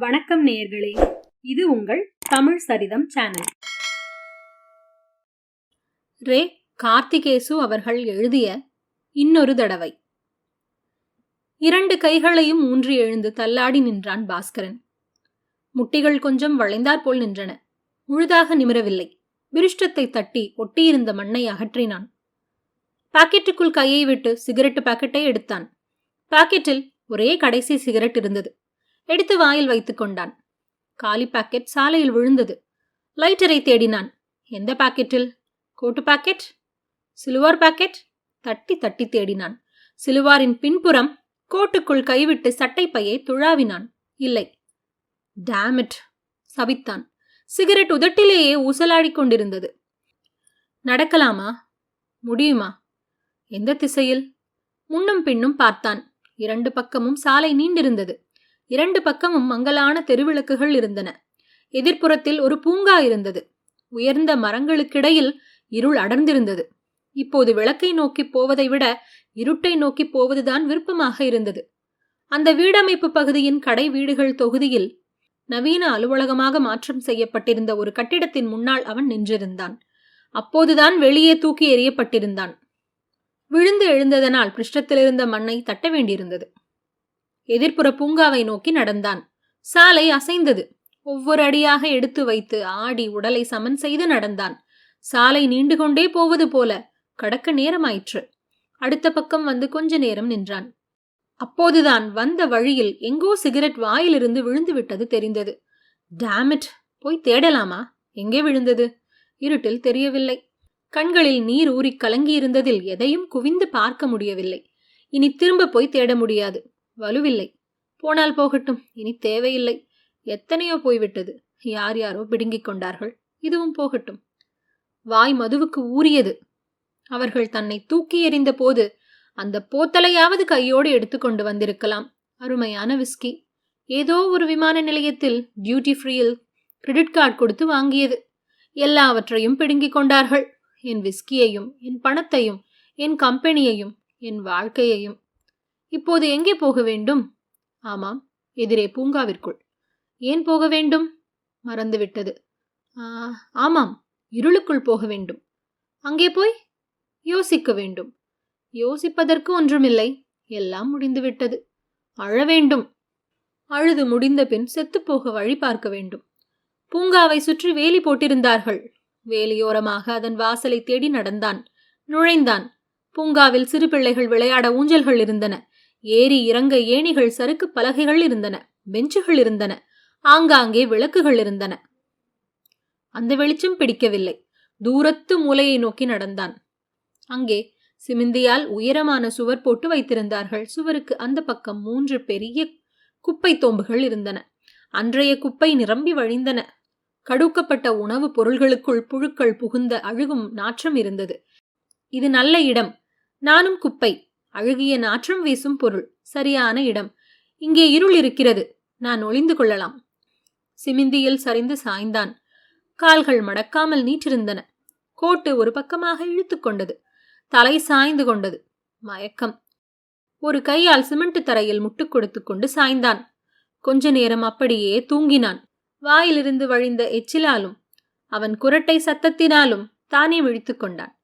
வணக்கம் நேயர்களே இது உங்கள் தமிழ் சரிதம் சேனல். ரே கார்த்திகேசு அவர்கள் எழுதிய இன்னொரு தடவை. இரண்டு கைகளையும் ஊன்றி எழுந்து தள்ளாடி நின்றான் பாஸ்கரன். முட்டிகள் கொஞ்சம் வளைந்தாற்போல் நின்றன. முழுதாக நிமிரவில்லை. விருஷ்டத்தை தட்டி ஒட்டியிருந்த மண்ணை அகற்றினான். பாக்கெட்டுக்குள் கையை விட்டு சிகரெட்டு பாக்கெட்டை எடுத்தான். பாக்கெட்டில் ஒரே கடைசி சிகரெட் இருந்தது. எடுத்து வாயில் வைத்துக் கொண்டான். காலி பாக்கெட் சாலையில் விழுந்தது. லைட்டரை தேடினான். எந்த பாக்கெட்டில்? Coat pocket? சிலுவார் பாக்கெட்? தட்டி தட்டி தேடினான். சிலுவாரின் பின்புறம் கோட்டுக்குள் கைவிட்டு சட்டை பையை துழாவினான். இல்லை. டேமிட் சபித்தான் சிகரெட் உதட்டிலேயே ஊசலாடி கொண்டிருந்தது. நடக்கலாமா? முடியுமா? எந்த திசையில்? முன்னும் பின்னும் பார்த்தான். இரண்டு பக்கமும் சாலை நீண்டிருந்தது. இரண்டு பக்கமும் மங்கலான தெருவிளக்குகள் இருந்தன. எதிர்ப்புறத்தில் ஒரு பூங்கா இருந்தது. உயர்ந்த மரங்களுக்கிடையில் இருள் அடர்ந்திருந்தது. இப்போது விளக்கை நோக்கி போவதை விட இருட்டை நோக்கி போவதுதான் விருப்பமாக இருந்தது. அந்த வீடமைப்பு பகுதியின் கடை வீடுகள் தொகுதியில் நவீன அலுவலகமாக மாற்றம் செய்யப்பட்டிருந்த ஒரு கட்டிடத்தின் முன்னால் அவன் நின்றிருந்தான். அப்போதுதான் வெளியே தூக்கி எறியப்பட்டிருந்தான். விழுந்து எழுந்ததனால் பிருஷ்டத்திலிருந்த மண்ணை தட்ட வேண்டியிருந்தது. எதிர்ப்புற பூங்காவை நோக்கி நடந்தான். சாலை அசைந்தது. ஒவ்வொரு அடியாக எடுத்து வைத்து ஆடி உடலை சமன் செய்து நடந்தான். சாலை நீண்டு கொண்டே போவது போல கடக்க நேரமாயிற்று. அடுத்த பக்கம் வந்து கொஞ்ச நேரம் நின்றான். அப்போதுதான் வந்த வழியில் எங்கோ சிகரெட் வாயிலிருந்து விழுந்து விட்டது தெரிந்தது. டேமிட் போய் தேடலாமா? எங்கே விழுந்தது? இருட்டில் தெரியவில்லை. கண்களில் நீர் ஊறி கலங்கியிருந்ததில் எதையும் குவிந்து பார்க்க முடியவில்லை. இனி திரும்ப போய் தேட முடியாது. வலுவில்லை. போனால் போகட்டும் இனி தேவையில்லை. எத்தனையோ போய்விட்டது. யார் யாரோ பிடுங்கிக் கொண்டார்கள். இதுவும் போகட்டும். வாய் மதுவுக்கு ஊறியது. அவர்கள் தன்னை தூக்கி எறிந்த போது அந்த போத்தலையாவது கையோடு எடுத்துக்கொண்டு வந்திருக்கலாம். அருமையான விஸ்கி. ஏதோ ஒரு விமான நிலையத்தில் டியூட்டி ஃப்ரீயில் கிரெடிட் கார்டு கொடுத்து வாங்கியது. எல்லாவற்றையும் பிடுங்கிக் கொண்டார்கள். என் விஸ்கியையும் என் பணத்தையும் என் கம்பெனியையும் என் வாழ்க்கையையும். இப்போது எங்கே போக வேண்டும்? ஆமாம் எதிரே பூங்காவிற்குள். ஏன் போக வேண்டும்? மறந்துவிட்டது. ஆமாம் இருளுக்குள் போக வேண்டும். அங்கே போய் யோசிக்க வேண்டும். யோசிப்பதற்கு ஒன்றுமில்லை எல்லாம் முடிந்துவிட்டது. அழ வேண்டும். அழுது முடிந்த பின் செத்துப்போக வழி பார்க்க வேண்டும். பூங்காவை சுற்றி வேலி போட்டிருந்தார்கள். வேலியோரமாக அதன் வாசலை தேடி நடந்தான். நுழைந்தான். பூங்காவில் சிறு பிள்ளைகள் விளையாட ஊஞ்சல்கள் இருந்தன. ஏறி இறங்க ஏணிகள் சறுக்கு பலகைகள் இருந்தன பெஞ்சுகள் இருந்தன ஆங்காங்கே விளக்குகள் இருந்தன. அந்த வெளிச்சம் பிடிக்கவில்லை. தூரத்து மூலையை நோக்கி நடந்தான். அங்கே சிமிந்தியால் உயரமான சுவர் போட்டு வைத்திருந்தார்கள். சுவருக்கு அந்த பக்கம் மூன்று பெரிய குப்பை தோம்புகள் இருந்தன. அன்றைய குப்பை நிரம்பி வழிந்தன. கடுக்கப்பட்ட உணவுப் பொருள்களுக்குள் புழுக்கள் புகுந்த அழுகும் நாற்றம் இருந்தது. இது நல்ல இடம். நானும் குப்பை. அழுகிய நாற்றம் வீசும் பொருள் சரியான இடம். இங்கே இருள் இருக்கிறது நான் ஒளிந்து கொள்ளலாம். சிமிந்தியில் சரிந்து சாய்ந்தான். கால்கள் மடக்காமல் நீற்றிருந்தன. கோட்டு ஒரு பக்கமாக இழுத்துக்கொண்டது தலை சாய்ந்து கொண்டது. மயக்கம். ஒரு கையால் சிமெண்ட் தரையில் முட்டுக் கொடுத்து கொண்டு சாய்ந்தான். கொஞ்ச நேரம் அப்படியே தூங்கினான். வாயிலிருந்து வழிந்த எச்சிலாலும் அவன் குரட்டை சத்தத்தினாலும் தானே விழித்துக் கொண்டான்.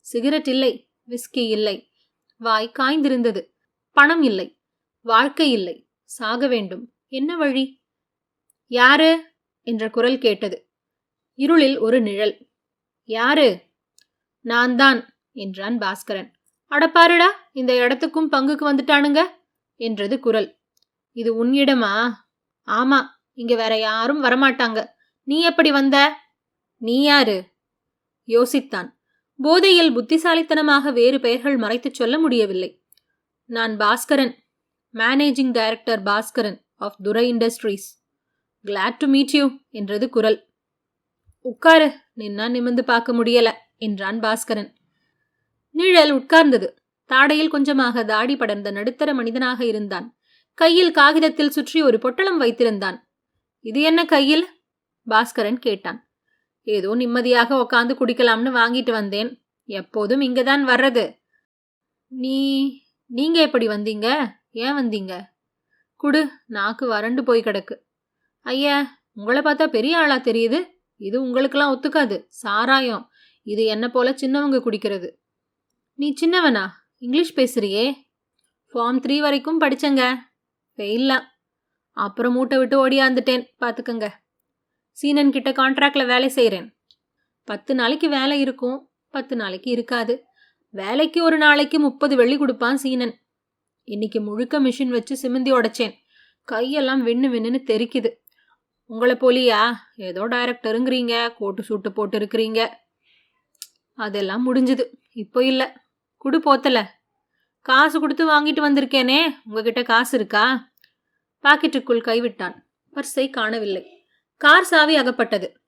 சிகரெட் இல்லை விஸ்கி இல்லை. வாய் காய்ந்திருந்தது. பணம் இல்லை. வாழ்க்கை இல்லை. சாக வேண்டும். என்ன வழி? யாரு? என்ற குரல் கேட்டது. இருளில் ஒரு நிழல். யாரு? நான் தான் என்றான் பாஸ்கரன். அடப்பாருடா இந்த இடத்துக்கும் பங்குக்கு வந்துட்டானுங்க என்றது குரல். இது உன் இடமா? ஆமா இங்க வேற யாரும் வரமாட்டாங்க. நீ எப்படி வந்த? நீ யாரு? யோசித்தான். போதையில் புத்திசாலித்தனமாக வேறு பெயர்கள் மறைத்துச் சொல்ல முடியவில்லை. நான் Bhaskaran managing director Bhaskaran of Durai Industries glad to meet you என்றது குரல். உட்காரு நின்னா நிமிந்து பார்க்க முடியல என்றான் பாஸ்கரன். நிழல் உட்கார்ந்தது. தாடையில் கொஞ்சமாக தாடி படர்ந்த நடுத்தர மனிதனாக இருந்தான். கையில் காகிதத்தில் சுற்றி ஒரு பொட்டலம் வைத்திருந்தான். இது என்ன கையில்? பாஸ்கரன் கேட்டான். ஏதோ நிம்மதியாக உக்காந்து குடிக்கலாம்னு வாங்கிட்டு வந்தேன். எப்போதும் இங்கதான் வர்றது. நீ நீங்க எப்படி வந்தீங்க? ஏன் வந்தீங்க? குடு நாக்கு வறண்டு போய் கிடக்கு. ஐயா உங்களை பார்த்தா பெரிய ஆளா தெரியுது. இது உங்களுக்கெல்லாம் ஒத்துக்காது. சாராயம். இது என்ன போல சின்னவங்க குடிக்கிறது. நீ சின்னவனா? இங்கிலீஷ் பேசுறியே. ஃபார்ம் த்ரீ வரைக்கும் படித்தங்க ஃபெயில்லா. அப்புறம் மூட்டை விட்டு ஓடியாந்துட்டேன் பார்த்துக்கங்க சீனன் கிட்ட கான்ட்ராக்ட்ல வேலை செய்கிறேன் பத்து நாளைக்கு வேலை இருக்கும் பத்து நாளைக்கு இருக்காது. வேலைக்கு ஒரு நாளைக்கு முப்பது வெள்ளி கொடுப்பான் சீனன். இன்னைக்கு முழுக்க மிஷின் வச்சு சிமெந்தி உடைச்சேன். கையெல்லாம் வின்னு வின்னு தெரிக்குது. உங்களை போலியா? ஏதோ டைரக்டருங்கிறீங்க கோட்டு சூட்டு போட்டு இருக்கிறீங்க. அதெல்லாம் முடிஞ்சுது. இப்போ இல்லை. குடு போத்தல. காசு கொடுத்து வாங்கிட்டு வந்திருக்கேனே. உங்ககிட்ட காசு இருக்கா? பாக்கெட்டுக்குள் கைவிட்டான். பர்ஸை காணவில்லை. கார் சாவி அகப்பட்டது.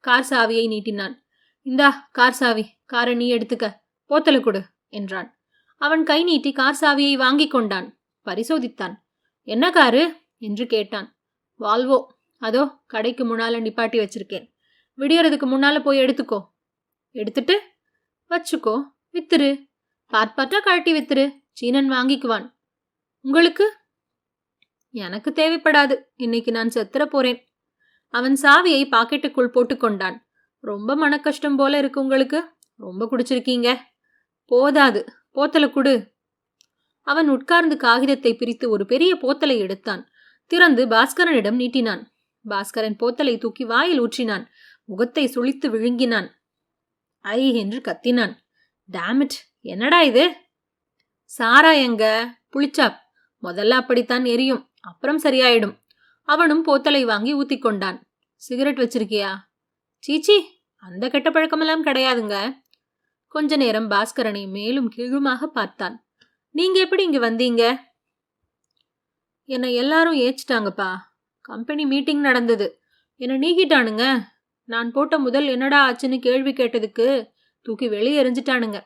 கார் சாவியை நீட்டினான். இந்தா கார் சாவி. காரை நீ எடுத்துக்க. போத்தல கொடு என்றான். அவன் கை நீட்டி கார் சாவியை வாங்கி கொண்டான். பரிசோதித்தான். என்ன காரு? என்று கேட்டான். வால்வோ. அதோ கடைக்கு முன்னால நிப்பாட்டி வச்சிருக்கேன். விடியறதுக்கு முன்னால போய் எடுத்துக்கோ. எடுத்துட்டு? வச்சுக்கோ. வித்துரு. பாட் பாட்டா கழட்டி வித்துரு. சீனன் வாங்கிக்குவான். உங்களுக்கு? எனக்கு தேவைப்படாது. இன்னைக்கு நான் செத்துற போறேன். அவன் சாவியை பாக்கெட்டுக்குள் போட்டுக்கொண்டான். ரொம்ப மனக்கஷ்டம் போல இருக்கு உங்களுக்கு. ரொம்ப குடிச்சிருக்கீங்க. போதாது. போத்தலை குடு. அவன் உட்கார்ந்து காகிதத்தை பிரித்து ஒரு பெரிய போத்தலை எடுத்தான். திறந்து பாஸ்கரனிடம் நீட்டினான். பாஸ்கரன் போத்தலை தூக்கி வாயில் ஊற்றினான். முகத்தை சுளித்து விழுங்கினான். ஐ என்று கத்தினான். டேமிட் என்னடா இது? சாரா எங்க புளிச்சாப். முதல்ல அப்படித்தான் எரியும். அப்புறம் சரியாயிடும். அவனும் போத்தலை வாங்கி ஊத்திக்கொண்டான். சிகரெட் வச்சிருக்கியா? சீச்சி அந்த கெட்ட பழக்கமெல்லாம் கிடையாதுங்க. கொஞ்ச நேரம் பாஸ்கரனை மேலும் கீழுமாக பார்த்தான். நீங்க எப்படி இங்க வந்தீங்க? என்னை எல்லாரும் ஏச்சிட்டாங்கப்பா. கம்பெனி மீட்டிங் நடந்தது. என்னை நீக்கிட்டானுங்க. நான் போட்ட முதல் என்னடா ஆச்சுன்னு கேள்வி கேட்டதுக்கு தூக்கி வெளியே எறிஞ்சிட்டானுங்க.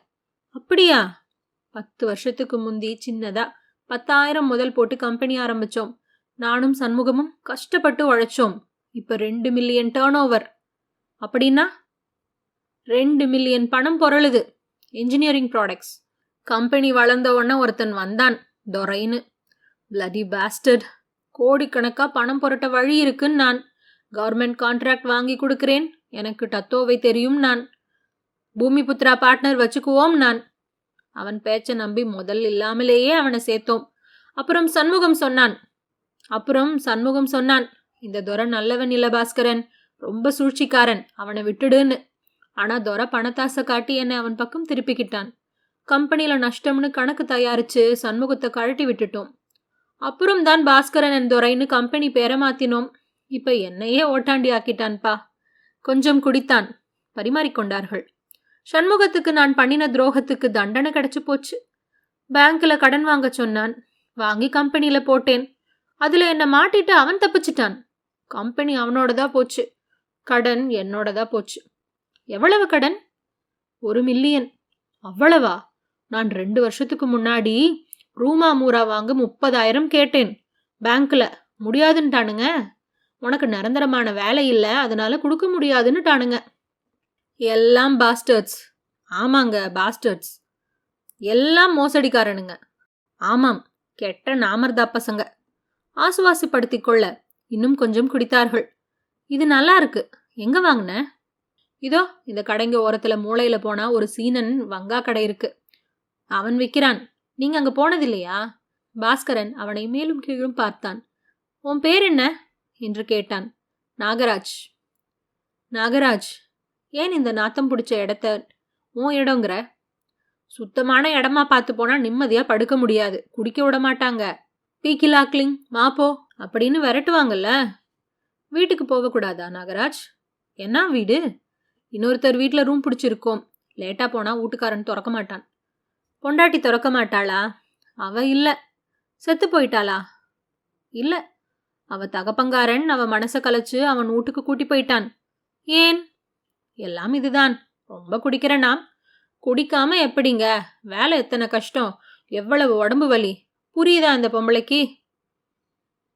அப்படியா? பத்து வருஷத்துக்கு முந்தி சின்னதா பத்தாயிரம் முதல் போட்டு கம்பெனி ஆரம்பிச்சோம். நானும் சண்முகமும் கஷ்டப்பட்டு உழைச்சோம். இப்போ ரெண்டு மில்லியன் டேர்ன் ஓவர் அப்படின்னா ரெண்டு மில்லியன் பணம் பொருளுது. இன்ஜினியரிங் ப்ராடக்ட்ஸ் கம்பெனி வளர்ந்த உடனே ஒருத்தன் வந்தான். தொரைன்னு பிளடி பேஸ்டர்ட் கோடிக்கணக்காக பணம் புரட்ட வழி இருக்குன்னு நான். கவர்மெண்ட் கான்ட்ராக்ட் வாங்கி கொடுக்குறேன். எனக்கு டத்தோவை தெரியும் நான். பூமி புத்ரா பார்ட்னர் வச்சுக்குவோம் நான். அவன் பேச்சை நம்பி முதல் இல்லாமலேயே அவனை சேர்த்தோம். அப்புறம் சண்முகம் சொன்னான். அப்புறம் சண்முகம் சொன்னான் இந்த துரை நல்லவன் இல்ல பாஸ்கரன் ரொம்ப சூழ்ச்சிக்காரன் அவனை விட்டுடுன்னு. ஆனா துரை பணத்தாசை காட்டி என்னை அவன் பக்கம் திருப்பிக்கிட்டான். கம்பெனியில நஷ்டம்னு கணக்கு தயாரிச்சு சண்முகத்தை கழட்டி விட்டுட்டோம். அப்புறம் தான் பாஸ்கரன் என் துரைன்னு கம்பெனி பேரை மாத்தினோம். இப்ப என்னையே ஓட்டாண்டி ஆக்கிட்டான்ப்பா கொஞ்சம் குடித்தான். பரிமாறிக்கொண்டார்கள் சண்முகத்துக்கு நான் பண்ணின துரோகத்துக்கு தண்டனை கிடைச்சு போச்சு. பேங்க்ல கடன் வாங்க சொன்னான். வாங்கி கம்பெனியில போட்டேன். அதில் என்னை மாட்டிட்டு அவன் தப்பிச்சிட்டான். கம்பெனி அவனோடதா போச்சு. கடன் என்னோடதா போச்சு. எவ்வளவு கடன்? ஒரு மில்லியன். அவ்வளவா? நான் ரெண்டு வருஷத்துக்கு முன்னாடி ரூமா மூரா வாங்க முப்பதாயிரம் கேட்டேன். பேங்க்ல. முடியாதுன்ட்டானுங்க. உனக்கு நிரந்தரமான வேலை இல்லை அதனால கொடுக்க முடியாதுன்னுட்டானுங்க. எல்லாம் பாஸ்டர்ட்ஸ் ஆமாங்க பாஸ்டர்ட்ஸ் எல்லாம் மோசடிக்காரனுங்க. ஆமாம் கெட்ட நாமர்தா பசங்க. ஆசுவாசப்படுத்திக் கொள்ள இன்னும் கொஞ்சம் குடித்தார்கள். இது நல்லா இருக்கு. எங்க வாங்கின? இதோ இந்த கடைங்க ஓரத்துல மூளையில போனா ஒரு சீனன் வங்கா கடை இருக்கு. அவன் விற்கிறான் நீங்க அங்க போனதில்லையா? பாஸ்கரன் அவனை மேலும் கீழும் பார்த்தான். உன் பேர் என்ன? என்று கேட்டான். நாகராஜ். நாகராஜ் ஏன் இந்த நாத்தம் பிடிச்ச இடத்த உன் இடங்கிற? சுத்தமான இடமா பார்த்து போனா நிம்மதியா படுக்க முடியாது. குடிக்க விட மாட்டாங்க. பீக்கிலாக்லிங் மாப்போ அப்படின்னு விரட்டுவாங்கல்ல. வீட்டுக்கு போகக்கூடாதா நாகராஜ்? என்ன வீடு? இன்னொருத்தர் வீட்டில் ரூம் பிடிச்சிருக்கோம். லேட்டாக போனால் வீட்டுக்காரன் திறக்க மாட்டான். பொண்டாட்டி திறக்க மாட்டாளா? அவ இல்லை. செத்து போயிட்டாளா? இல்லை. அவ தகப்பங்காரன் அவன் மனசை கலைச்சு அவன் வீட்டுக்கு கூட்டி போயிட்டான். ஏன்? எல்லாம் இதுதான். ரொம்ப குடிக்கிறனா குடிக்காம எப்படிங்க? வேலை எத்தனை கஷ்டம். எவ்வளவு உடம்பு வலி. புரியுதா இந்த பொம்பளைக்கு?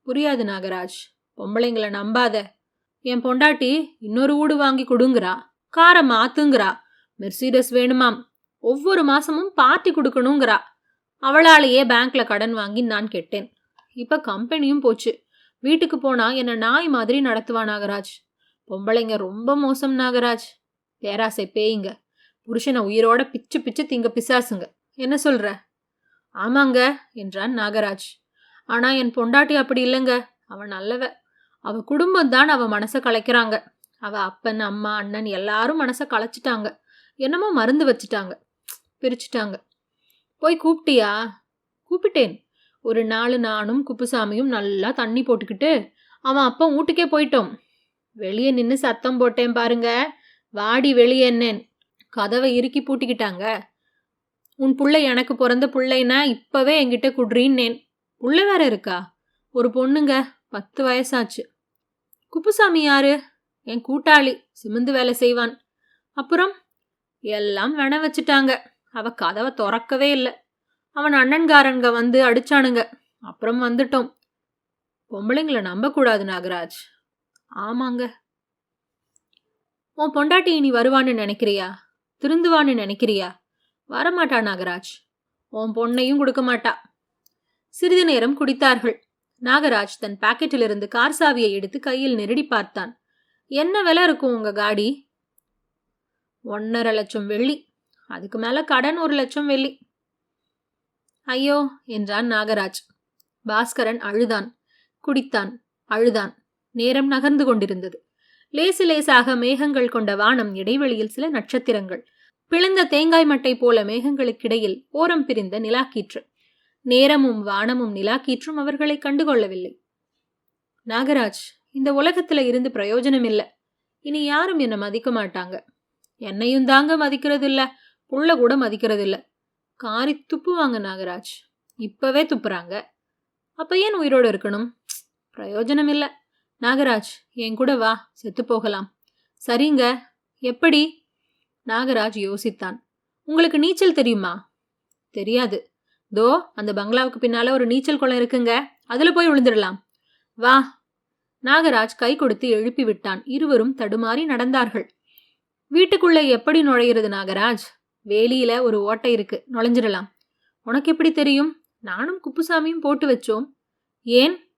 புரியாது நாகராஜ். பொம்பளைங்களை நம்பாத. என் பொண்டாட்டி இன்னொரு வீடு வாங்கி கொடுங்குறா. காரை மாத்துங்கிறா. மெர்சிடஸ் வேணுமாம். ஒவ்வொரு மாசமும் பார்ட்டி கொடுக்கணுங்கிறா. அவளாலேயே பேங்க்ல கடன் வாங்கி நான் கெட்டேன். இப்ப கம்பெனியும் போச்சு. வீட்டுக்கு போனா என்ன நாய் மாதிரி நடத்துவா நாகராஜ். பொம்பளைங்க ரொம்ப மோசம் நாகராஜ். பேராசை பேய்ங்க. புருஷனை உயிரோட பிச்சு பிச்சு திங்க பிசாசுங்க. என்ன சொல்ற? ஆமாங்க என்றான் நாகராஜ். ஆனா என் பொண்டாட்டி அப்படி இல்லைங்க. அவன் நல்லவ. அவ குடும்பம் தான் அவ மனசை கலைக்கிறாங்க. அவ அப்பன் அம்மா அண்ணன் எல்லாரும் மனசை களைச்சிட்டாங்க என்னமோ மருந்து வச்சுட்டாங்க. பிரிச்சுட்டாங்க. போய் கூப்பிட்டியா? கூப்பிட்டேன். ஒரு நாள் நானும் குப்புசாமியும் நல்லா தண்ணி போட்டுக்கிட்டு அவன் அப்பா வீட்டுக்கே போயிட்டோம். வெளியே நின்று சத்தம் போட்டேன் பாருங்க. வாடி வெளியே என்னேன். கதவை இறுக்கி பூட்டிக்கிட்டாங்க. உன் பிள்ளை எனக்கு பிறந்த பிள்ளைன்னா இப்போவே என்கிட்ட குடுறீன்னேன். புள்ள வேற இருக்கா? ஒரு பொண்ணுங்க பத்து வயசாச்சு. குப்புசாமி யாரு? என் கூட்டாளி சிமெந்து வேலை செய்வான். அப்புறம் எல்லாம் வென வச்சுட்டாங்க. அவ கதவை திறக்கவே இல்லை. அவன் அண்ணன்காரங்க வந்து அடிச்சானுங்க. அப்புறம் வந்துட்டோம். பொம்பளைங்களை நம்பக்கூடாது நாகராஜ். ஆமாங்க. உன் பொண்டாட்டி இனி வருவான்னு நினைக்கிறியா? திருந்துவான்னு நினைக்கிறியா? வரமாட்டா நாகராஜ். உன் பொண்ணையும் கொடுக்க மாட்டா. சிறிது நேரம் குடித்தார்கள். நாகராஜ் தன் பாக்கெட்டிலிருந்து கார் சாவியை எடுத்து கையில் நெருடி பார்த்தான். என்ன விலை இருக்கும் உங்க காடி? ஒன்னரை லட்சம் வெள்ளி. அதுக்கு மேல கடன் ஒரு லட்சம் வெள்ளி. ஐயோ என்றான் நாகராஜ். பாஸ்கரன் அழுதான். குடித்தான். அழுதான். நேரம் நகர்ந்து கொண்டிருந்தது. லேசு லேசாக மேகங்கள் கொண்ட வானம் இடைவெளியில் சில நட்சத்திரங்கள். பிளந்த தேங்காய் மட்டை போல மேகங்களுக்கிடையில் ஓரம் பிரிந்த நிலாக்கீற்று. நேரமும் வானமும் நிலாக்கீற்றும் அவர்களை கண்டுகொள்ளவில்லை. நாகராஜ் இந்த உலகத்துல இருந்து பிரயோஜனம் இல்லை. இனி யாரும் என்னை மதிக்க மாட்டாங்க. என்னையும் தாங்க மதிக்கிறது இல்ல புள்ள கூட மதிக்கிறது இல்ல காரி துப்புவாங்க நாகராஜ். இப்பவே துப்புறாங்க. அப்ப ஏன் உயிரோடு இருக்கணும்? பிரயோஜனம் இல்லை. நாகராஜ் என் கூட வா. செத்து போகலாம். சரிங்க. எப்படி? நாகராஜ் யோசித்தான். உங்களுக்கு நீச்சல் தெரியுமா? தெரியாது. தோ அந்த பங்களாவுக்கு பின்னால ஒரு நீச்சல் குளம் இருக்குங்க. அதுல போய் விழுந்துடலாம். வா. நாகராஜ் கை கொடுத்து எழுப்பி விட்டான். இருவரும் தடுமாறி நடந்தார்கள். வீட்டுக்குள்ள எப்படி நுழையிறது நாகராஜ்? வேலியில ஒரு ஓட்டை இருக்கு. நுழைஞ்சிடலாம். உனக்கு எப்படி தெரியும்? நானும் குப்புசாமியும் போட்டு வச்சோம். ஏன்?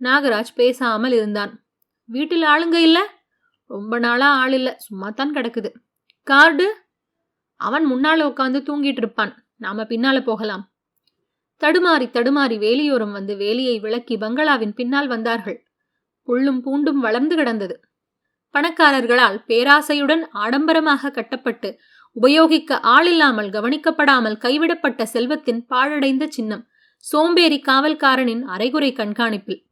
நாகராஜ் பேசாமல் இருந்தான். வீட்டில் ஆளுங்க இல்லை? ரொம்ப நாளாக ஆள் இல்லை. சும்மா தான் கிடக்குது. கார்டு? அவன் முன்னால் உட்காந்து தூங்கிட்டு இருப்பான். நாம பின்னால போகலாம். தடுமாறி தடுமாறி வேலியோரம் வந்து வேலியை விளக்கி பங்களாவின் பின்னால் வந்தார்கள். புள்ளும் பூண்டும் வளர்ந்து கிடந்தது. பணக்காரர்களால் பேராசையுடன் ஆடம்பரமாக கட்டப்பட்டு உபயோகிக்க ஆளில்லாமல் கவனிக்கப்படாமல் கைவிடப்பட்ட செல்வத்தின் பாழடைந்த சின்னம் சோம்பேறி காவல்காரனின் அரைகுறை கண்காணிப்பில்.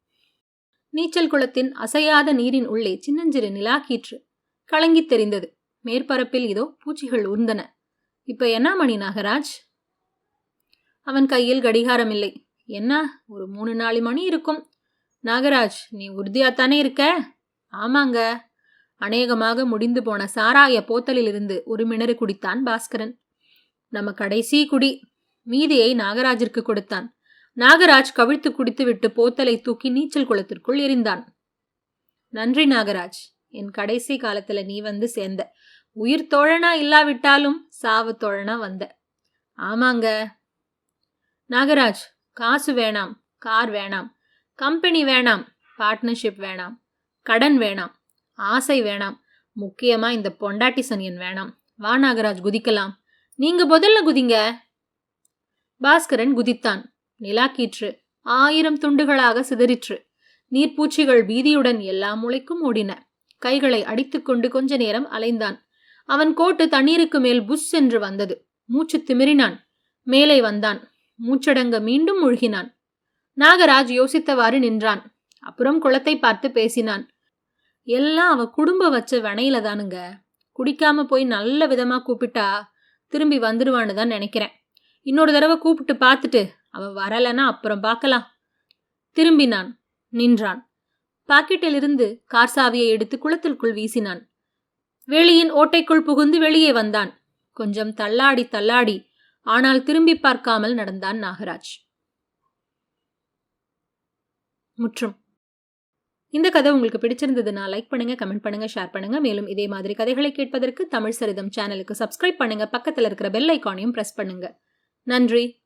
நீச்சல் குளத்தின் அசையாத நீரின் உள்ளே சின்னஞ்சிறு நிலாக்கீற்று கலங்கித் தெரிந்தது. மேற்பரப்பில் இதோ பூச்சிகள் உருந்தன இப்ப என்ன மணி நாகராஜ்? அவன் கையில் கடிகாரம் இல்லை என்ன? ஒரு மூணு நாலு மணி இருக்கும். நாகராஜ் நீ உறுதியாத்தானே இருக்க? ஆமாங்க. அநேகமாக முடிந்து போன சாராய போத்தலிலிருந்து ஒரு மிணறு குடித்தான் பாஸ்கரன். நம்ம கடைசி குடி. மீதியை நாகராஜிற்கு கொடுத்தான். நாகராஜ் கவிழ்த்து குடித்துவிட்டு போத்தலை தூக்கி நீச்சல் குளத்திற்குள் எரிந்தான் நன்றி நாகராஜ். என் கடைசி காலத்துல நீ வந்து சேர்ந்த. உயிர் தோழனா இல்லாவிட்டாலும் சாவு தோழனா வந்த. ஆமாங்க. நாகராஜ் காசு வேணாம் கார் வேணாம் கம்பெனி வேணாம் பார்ட்னர்ஷிப் வேணாம் கடன் வேணாம் ஆசை வேணாம் முக்கியமா இந்த பொண்டாட்டி சனியன் வேணாம். வா நாகராஜ் குதிக்கலாம். நீங்க முதல்ல குதிங்க. பாஸ்கரன் குதித்தான். நிலாக்கீற்று ஆயிரம் துண்டுகளாக சிதறிற்று. நீர்ப்பூச்சிகள் பீதியுடன் எல்லா மூளைக்கும் ஓடின. கைகளை அடித்துக்கொண்டு கொஞ்ச நேரம் அலைந்தான். அவன் கோட்டு தண்ணீருக்கு மேல் புஷ் என்று வந்தது. மூச்சு திமிரினான். மேலே வந்தான். மூச்சடங்க மீண்டும் முழுகினான். நாகராஜ் யோசித்தவாறு நின்றான். அப்புறம் குளத்தை பார்த்து பேசினான். எல்லாம் அவ குடும்ப வச்ச வனையில தானுங்க. குடிக்காம போய் நல்ல விதமா கூப்பிட்டா திரும்பி வந்துடுவான்னு தான் நினைக்கிறேன். இன்னொரு தடவை கூப்பிட்டு பார்த்துட்டு அவ வரலைன்னா அப்புறம் பார்க்கலாம். திரும்பினான். நின்றான். பாக்கெட்டிலிருந்து கார் சாவியை எடுத்து குளத்திற்குள் வீசினான். வெளியின் ஓட்டைக்குள் புகுந்து வெளியே வந்தான். கொஞ்சம் தள்ளாடி தள்ளாடி ஆனால் திரும்பி பார்க்காமல் நடந்தான் நாகராஜ். முற்றும். இந்த கதை உங்களுக்கு பிடிச்சிருந்ததுன்னா லைக் பண்ணுங்க கமெண்ட் பண்ணுங்க ஷேர் பண்ணுங்க. மேலும் இதே மாதிரி கதைகளை கேட்பதற்கு தமிழ் சரிதம் சேனலுக்கு சப்ஸ்கிரைப் பண்ணுங்க. பக்கத்தில் இருக்கிற பெல் ஐக்கானையும் ப்ரெஸ் பண்ணுங்க. நன்றி.